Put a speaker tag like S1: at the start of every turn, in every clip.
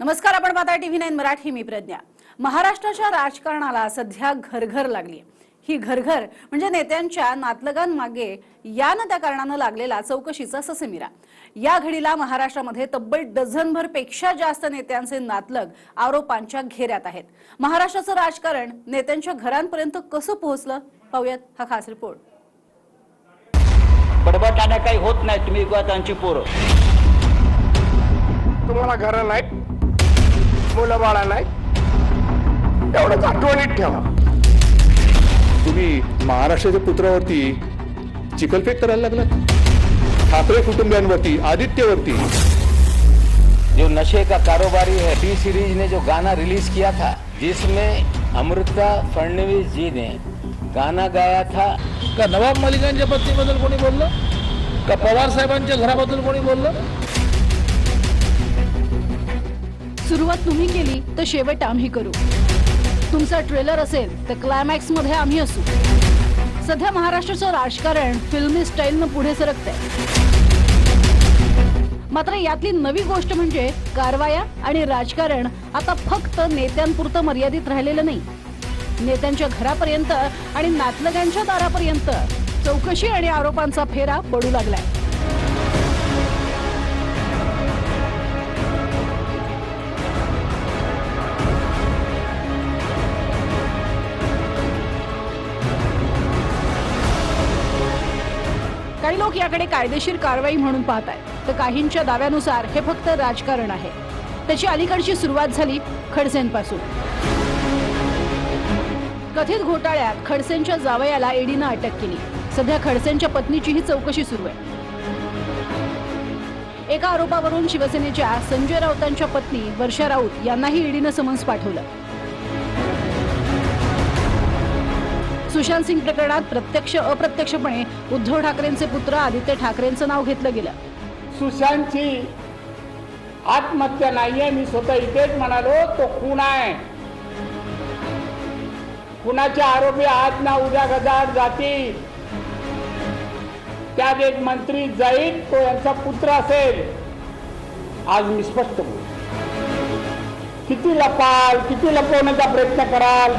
S1: नमस्कार आपण पाहता टीव्ही नाईन मराठी मी प्रज्ञा. महाराष्ट्राच्या राजकारणाला सध्या घरघर लागली ही घरघर म्हणजे नेत्यांच्या नातलगांमागे या न त्या कारणानं लागलेला चौकशीचा ससेमिरा. या घडीला महाराष्ट्रामध्ये तब्बल डझनभरपेक्षा जास्त नेत्यांचे नातलग आरोपांच्या घेऱ्यात आहेत. महाराष्ट्राचं राजकारण नेत्यांच्या घरांपर्यंत कसं पोहोचलं? पाहूयात हा खास रिपोर्ट.
S2: बडबटाने काही होत नाही तुम्ही त्यांची पोरं.
S3: तुम्हाला घरं नाहीत मुलं बाळा नाहीत एवढंच आठवणीत ठेवा.
S4: तुम्ही महाराष्ट्राच्या पुत्रावरती चिखलफेक करायला लागलात? ठाकरे कुटुंबियांवरती आदित्यवरती?
S2: जो नशे का कारोबारी है टी सीरीज ने जो गाना रिलीज किया था जिसमें अमृता फडणवीस जी ने गाना गाया था।
S5: का नवाब मलिकांच्या पत्नीबद्दल कोणी बोललं? का पवार साहेबांच्या घराबद्दल कोणी बोललं?
S1: सुरुवात तुम्ही केली तर शेवट आम्ही करू. तुमचा ट्रेलर असेल तर क्लायमॅक्समध्ये आम्ही असू. सध्या महाराष्ट्राचं राजकारण फिल्मी स्टाईलनं पुढे सरकतंय. मात्र यातली नवी गोष्ट म्हणजे कारवाया आणि राजकारण आता फक्त नेत्यांपुरतं मर्यादित राहिलेलं नाही. नेत्यांच्या घरापर्यंत आणि नातलगांच्या दारापर्यंत चौकशी आणि आरोपांचा फेरा पडू लागलाय. लोक याकडे कायदेशीर कारवाई म्हणून पाहत आहेत तर काहींच्या दाव्यानुसार हे फक्त राजकारण आहे. त्याची अलीकडची सुरुवात झाली खडसेंपासून. कथित घोटाळ्यात खडसेंच्या जावयाला ईडीनं अटक केली. सध्या खडसेंच्या पत्नीचीही चौकशी सुरू आहे. एका आरोपावरून शिवसेनेच्या संजय राऊतांच्या पत्नी वर्षा राऊत यांनाही ईडीनं समन्स पाठवलं. सुशांत सिंग प्रकरणात प्रत्यक्ष अप्रत्यक्षपणे उद्धव ठाकरेंचे पुत्र आदित्य ठाकरेंचं नाव घेतलं गेलं.
S3: सुशांतची आत्महत्या नाहीये मी स्वतः इथेच म्हणालो तो खून आहे. कुणाचे आरोपी आज ना उद्या गजाड जातील. त्यात एक मंत्री जाईल तो यांचा पुत्र असेल. आज मी स्पष्ट बोल किती लपाल किती लपवण्याचा प्रयत्न कराल?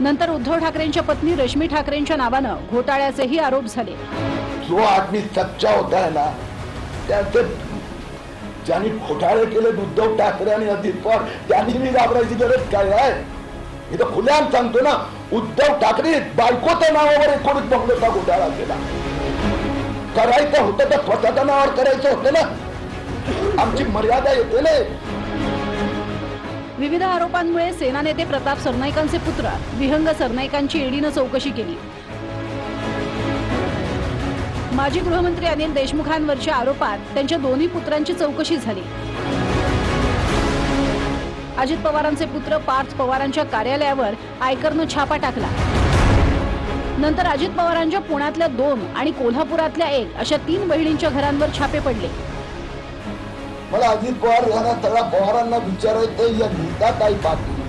S1: नंतर उद्धव ठाकरेंच्या पत्नी रश्मी ठाकरेंच्या नावानं घोटाळ्याचेही आरोप झाले.
S6: जो आदमी सच्चा होता है ना त्याचे ज्यांनी घोटाळे केले उद्धव ठाकरे आणि अजित पवार त्यांनी मी घाबरायची गरज काय आहे? मी तर खुल्याम सांगतो ना उद्धव ठाकरे बायकोच्या नावावर एकोणीस बंगलोचा घोटाळा केला करायचं होतं तर स्वतःच्या नावावर करायचं होतं ना. आमची मर्यादा येते ना.
S1: विविध आरोपांमुळे सेना नेते प्रताप सरनाईकांचे पुत्र विहंग सरनाईकांची ईडीनं चौकशी केली. माजी गृहमंत्री अनिल देशमुखांवरच्या आरोपात त्यांच्या दोन्ही पुत्रांची चौकशी झाली. अजित पवारांचे पुत्र पार्थ पवारांच्या कार्यालयावर आयकरनं छापा टाकला. नंतर अजित पवारांच्या पुण्यातल्या दोन आणि कोल्हापुरातल्या एक अशा तीन बहिणींच्या घरांवर छापे पडले.
S6: मला अजित पवार यांना सगळ्या पवारांना विचारायचं या गीताताई पाटील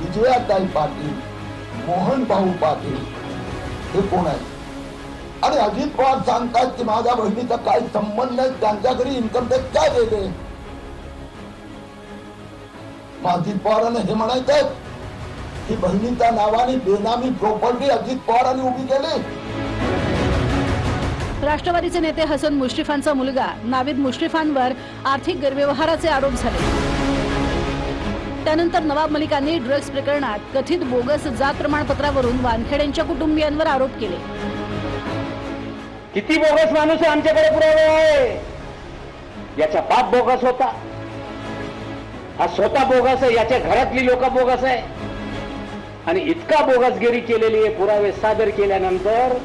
S6: विजयाताई पाटील मोहन भाऊ पाटील हे कोण आहे आणि अजित पवार सांगतात की माझ्या बहिणीचा काही संबंध नाही त्यांच्या घरी इन्कम टॅक्स काय गेले? अजित पवारांना हे म्हणायचं की बहिणीच्या नावाने बेनामी प्रॉपर्टी अजित पवारांनी उभी केली.
S1: राष्ट्रवादीचे नेते हसन मुश्रीफांचा मुलगा नाविद मुश्रीफांवर आर्थिक गैरव्यवहाराचे आरोप झाले. त्यानंतर नवाब मलिकांनी ड्रग्ज प्रकरणात कथित बोगस जात प्रमाणपत्रावरून वानखेड्यांच्या कुटुंबियांवर आरोप केले.
S2: किती बोगस माणूस आहे आमच्याकडे पुरावे आहे? याचा बाप बोगस होता. हा स्वतः बोगस आहे याच्या घरातली लोक बोगस आहे. आणि इतका बोगसगिरी केलेली आहे पुरावे सादर केल्यानंतर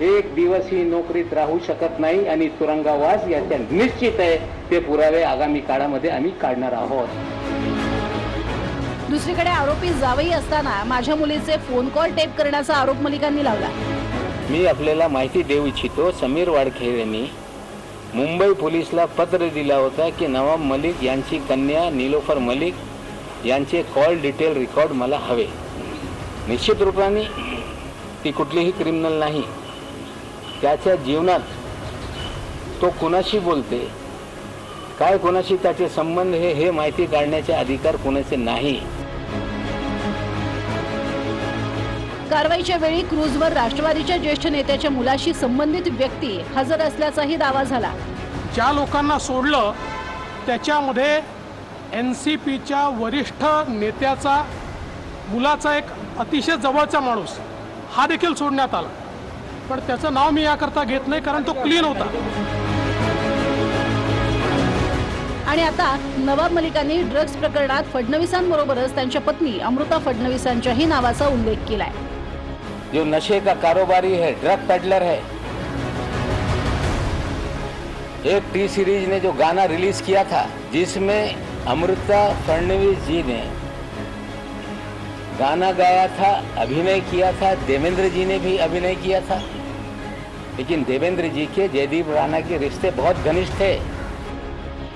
S2: एक दिवस ही नोकरीत राहू शकत नाही आणि तुरुंगावास याच्या निश्चित आहे ते पुरावे आगामी काळामध्ये आम्ही काढणार आहोत.
S1: दुसरीकडे आरोपी जावई असताना माझ्या मुलीचे फोन कॉल टेप करण्याचा आरोप मलिकांनी लावला.
S2: मी आपल्याला माहिती देऊ इच्छितो समीर वाडखेर यांनी मुंबई पोलीसला पत्र दिला होता की नवाब मलिक यांची कन्या निलोफर मलिक यांचे कॉल डिटेल रेकॉर्ड मला हवे. निश्चित रूपाने ती कुठलीही क्रिमिनल नाही. त्याच्या जीवनात तो कुणाशी बोलते? काय कोणाशी त्याचे संबंध हे हे माहिती काढण्याचे अधिकार कोणाचे नाही?
S1: कारवाईच्या वेळी क्रूजवर राष्ट्रवादीच्या ज्येष्ठ नेत्याच्या मुलाशी संबंधित व्यक्ती हजर असल्याचाही दावा झाला.
S7: ज्या लोकांना सोडलं त्याच्यामध्ये एन सी पीच्या वरिष्ठ नेत्याचा मुलाचा एक अतिशय जवळचा माणूस हा देखील सोडण्यात आला. पण त्याचं नाव मी याकरता घेत नाही कारण तो क्लीन होता.
S1: आणि आता नवाब मलिकांनी ड्रग्ज प्रकरणात फडणवीसांबरोबरच त्यांच्या पत्नी अमृता फडणवीसांच्याही नावाचा उल्लेख केलाय.
S2: जो नशे का कारोबारी है ड्रग पेडलर है. एक टी सीरीज ने जो गाना रिलीज किया था जिसमें अमृता फडणवीस जी ने गाना गाया था अभिनय किया था देवेंद्र जी ने भी अभिनय किया था। लेकिन देवेंद्र जी के जयदीप राणा के रिश्ते बहुत घनिष्ठ थे।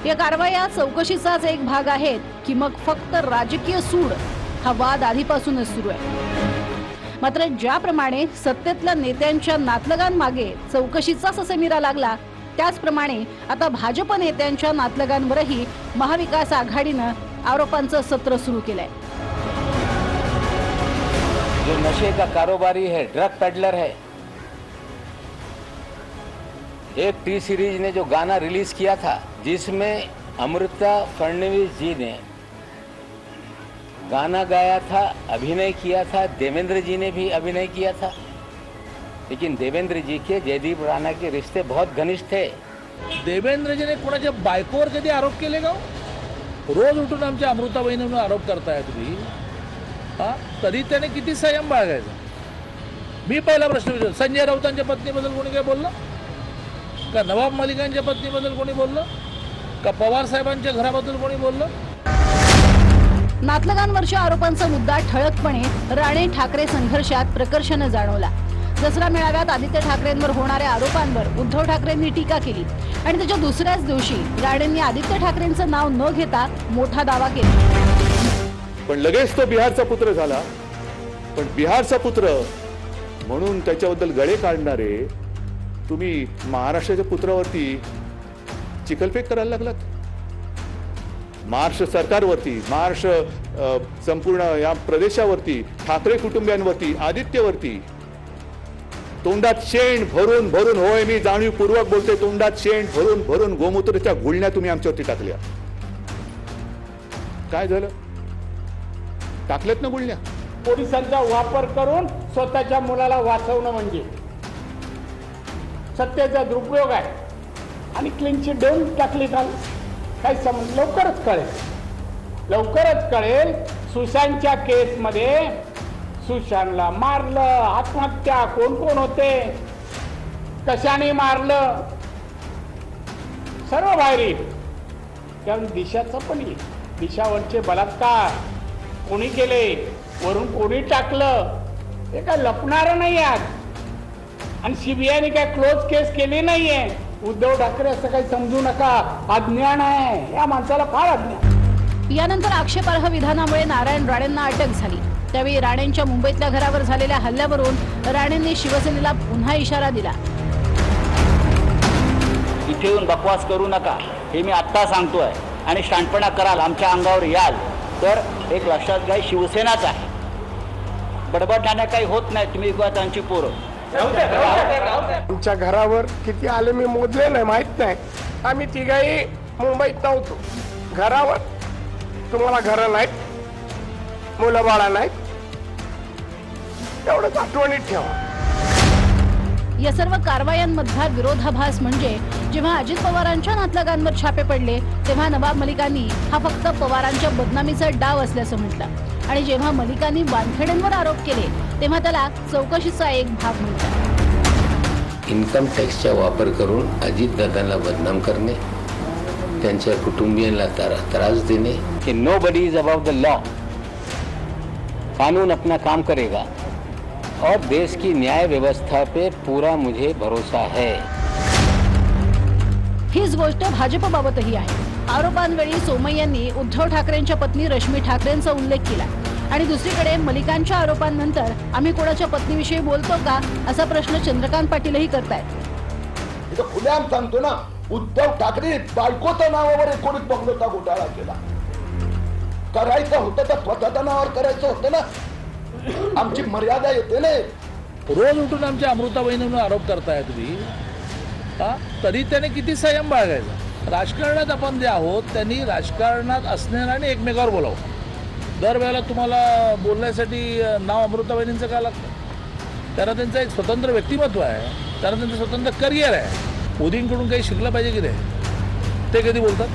S1: या कारवाया चौकशीचाच एक भाग आहेत की मग फक्त राजकीय सूड हा वाद आधीपासूनच सुरू आहे. मात्र ज्याप्रमाणे सत्तेतल्या नेत्यांच्या नातलगांमागे चौकशीचा ससेमिरा लागला त्याचप्रमाणे आता भाजप नेत्यांच्या नातलगांवरही महाविकास आघाडीनं आरोपांचं सत्र सुरू केलंय.
S2: जो नशे का कारोबारी है ड्रग पेडलर है एक टी सीरीज ने जो गाना रिलीज किया था जिसमें अमृता फडणवीस जी ने गाना गाया था अभिनय किया था देवेंद्र जी ने भी अभिनय किया था। लेकिन देवेंद्र जी के जयदीप राणा के रिश्ते बहुत घनिष्ठ थे।
S5: देवेंद्रजीने कोणाच्या बायकोवर कधी आरोप केले का हो? रोज उठून आमच्या अमृताबाईंवर आरोप करताय तुम्ही. हा? तरी त्याने किती संयम बाळगायचा? मी पहिला प्रश्न विचार संजय राऊतांच्या पत्नीबद्दल कोणी काय बोललं? का नवाब मलिकांच्या पत्नीबद्दल कोणी बोललं? का पवार साहेबांच्या घराबद्दल कोणी बोललं?
S1: नातलगांवरच्या आरोपांचा मुद्दा ठळकपणे राणे ठाकरे संघर्षात प्रकर्षानं जाणवला. दसरा मेळाव्यात आदित्य ठाकरेंवर होणाऱ्या आरोपांवर उद्धव ठाकरेंनी टीका केली. आणि त्याच्या दुसऱ्याच दिवशी राणेंनी आदित्य ठाकरेंचं नाव न घेता मोठा दावा केला.
S4: पण लगेच तो बिहारचा पुत्र झाला. पण बिहारचा पुत्र म्हणून त्याच्याबद्दल गळे काढणारे तुम्ही महाराष्ट्राच्या पुत्रावरती चिखलफेक करायला लागलात? महाराष्ट्र सरकारवरती महाराष्ट्र संपूर्ण या प्रदेशावरती ठाकरे कुटुंबियांवरती आदित्यवरती. तोंडात शेण भरून भरून होय मी जाणीवपूर्वक बोलते तोंडात शेण भरून भरून गोमूत्राच्या गुळण्या तुम्ही आमच्यावरती टाकल्या. काय झालं? टाकल्यात ना गुळण्या
S3: पोलिसांचा वापर करून स्वतःच्या मुलाला वाचवणं म्हणजे. सत्तेचा दुरुपयोग आहे. आणि क्लीनची देऊन टाकली काल काही समज लवकरच कळेल. लवकरच कळेल सुशांतच्या केसमध्ये सुशांतला मारलं आत्महत्या कोण कोण होते? कशाने मारलं? सर्व बाहेर. येईल कारण दिशाचं पण येईल दिशावरचे बलात्कार. कोणी केले? वरून कोणी टाकलं? हे काय लपणार नाही आज. आणि सीबीआयने काय क्लोज केस केली नाहीये. उद्धव ठाकरे असं काही समजू नका. अज्ञान आहे. या माणसाला फार अज्ञान.
S1: यानंतर आक्षेपार्ह विधानामुळे नारायण राणेंना अटक झाली. त्यावेळी राणेंच्या मुंबईतल्या घरावर झालेल्या हल्ल्यावरून राणेंनी शिवसेनेला पुन्हा इशारा दिला.
S8: इथे येऊन बकवास करू नका. हे मी आत्ता सांगतोय. आणि शाणपणा कराल. आमच्या अंगावर याल. तर एक लक्षात घ्या शिवसेनाच आहे. बडबडण्याने काही होत नाही. तुम्ही किंवा त्यांची पोरं.
S3: आमच्या घरावर किती आले मी मोजले नाही माहीत नाही. आम्ही तिघाही मुंबईत नव्हतो. घरावर तुम्हाला घरं नाहीत मुलं बाळा नाहीत. एवढंच आठवणीत ठेवा.
S1: या सर्व कारवायांमधला विरोधाभास म्हणजे जेव्हा अजित पवारांच्या नातलगांवर छापे पडले तेव्हा नवाब मलिकांनी हा फक्त पवारांच्या बदनामीचा डाव असल्याचं म्हटलं. आणि जेव्हा मलिकांनी वानखेडेंवर आरोप केले तेव्हा त्याला चौकशीचा एक भाग म्हटला
S9: इन्कम टॅक्सचा वापर करून अजितदादांना बदनाम करणे त्यांच्या कुटुंबियांना त्रास देणे.
S2: कि nobody is above the law कानून अपना काम करेगा और देश की न्याय व्यवस्था पे पूरा मुझे भरोसा है।
S1: हीच गोष्ट भाजपबाबतही आहे. आरोपांवेळी सोमय्यांनी उद्धव ठाकरेंच्या पत्नी रश्मी ठाकरेंचा उल्लेख केला. आणि दुसरीकडे मलिकांच्या आरोपांनंतर आम्ही कोणाच्या पत्नीविषयी बोलतो का असा प्रश्न चंद्रकांत पाटीलही करतायत.
S6: खुल्याम सांगतो ना उद्धव ठाकरे बायकोच्या नावावर एकोणीस बंगलोचा घोटाळा केला. करायचं होतं तर स्वतःच्या नावावर करायचं होतं ना. आमची मर्यादा येते ना.
S5: रोज उठून आमच्या अमृताबहिणीवर आरोप करताय तुम्ही. हा? तरी त्याने किती संयम बाळगायचा? राजकारणात आपण जे आहोत त्यांनी राजकारणात असणाऱ्याने एकमेकावर बोलावं. दरवेळेला तुम्हाला बोलण्यासाठी नाव अमृताबाईंचं का लागतं? त्यांना त्यांचं एक स्वतंत्र व्यक्तिमत्व आहे. त्यांना त्यांचं स्वतंत्र करिअर आहे. मोदींकडून काही शिकलं पाहिजे की नाही? ते कधी बोलतात?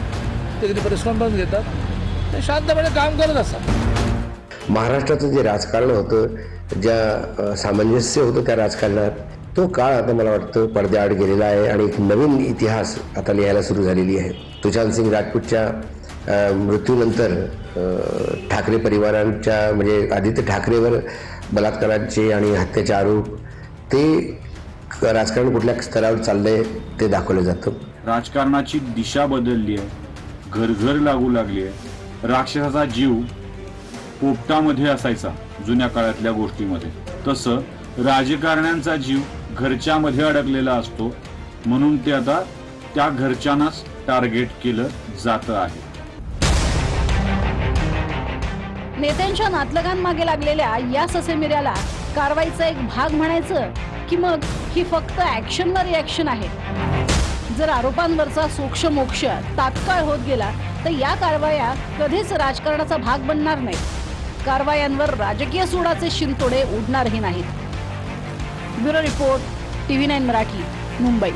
S5: ते कधी प्रेस कॉन्फरन्स घेतात. ते शांतपणे काम करत असतात.
S10: महाराष्ट्राचं जे राजकारण होतं ज्या सामंजस्य होतं त्या राजकारणात तो काळ आता मला वाटतं पडद्याआड गेलेला आहे आणि एक नवीन इतिहास आता लिहायला सुरू झालेली आहे. तुषांत सिंग राजपूतच्या मृत्यूनंतर ठाकरे परिवारांच्या म्हणजे आदित्य ठाकरेवर बलात्काराचे आणि हत्येचे आरोप ते राजकारण कुठल्या स्तरावर चाललंय ते दाखवलं जातं.
S11: राजकारणाची दिशा बदलली आहे. घरघर लागू लागली आहे. राक्षसाचा जीव पोपटामध्ये असायचा जुन्या काळातल्या गोष्टीमध्ये. तसं राजकारण्यांचा जीव घरच्यामध्ये अडकलेला असतो म्हणून ते आता त्या घरच्यांनाच टार्गेट केलं जातं आहे.
S1: नेत्यांच्या नातलगांमागे लागलेल्या या ससेमिऱ्याला कारवाईचा एक भाग म्हणायचं की मग ही फक्त ऍक्शनवर रिॲक्शन आहे. जर आरोपांवरचा सोक्ष मोक्ष तात्काळ होत गेला तर या कारवाया कधीच राजकारणाचा भाग बनणार नाही कारवायांवर राजकीय सोडाचे शिंतोडे उडणारही नाहीत. Bureau report TV nine Marathi Mumbai.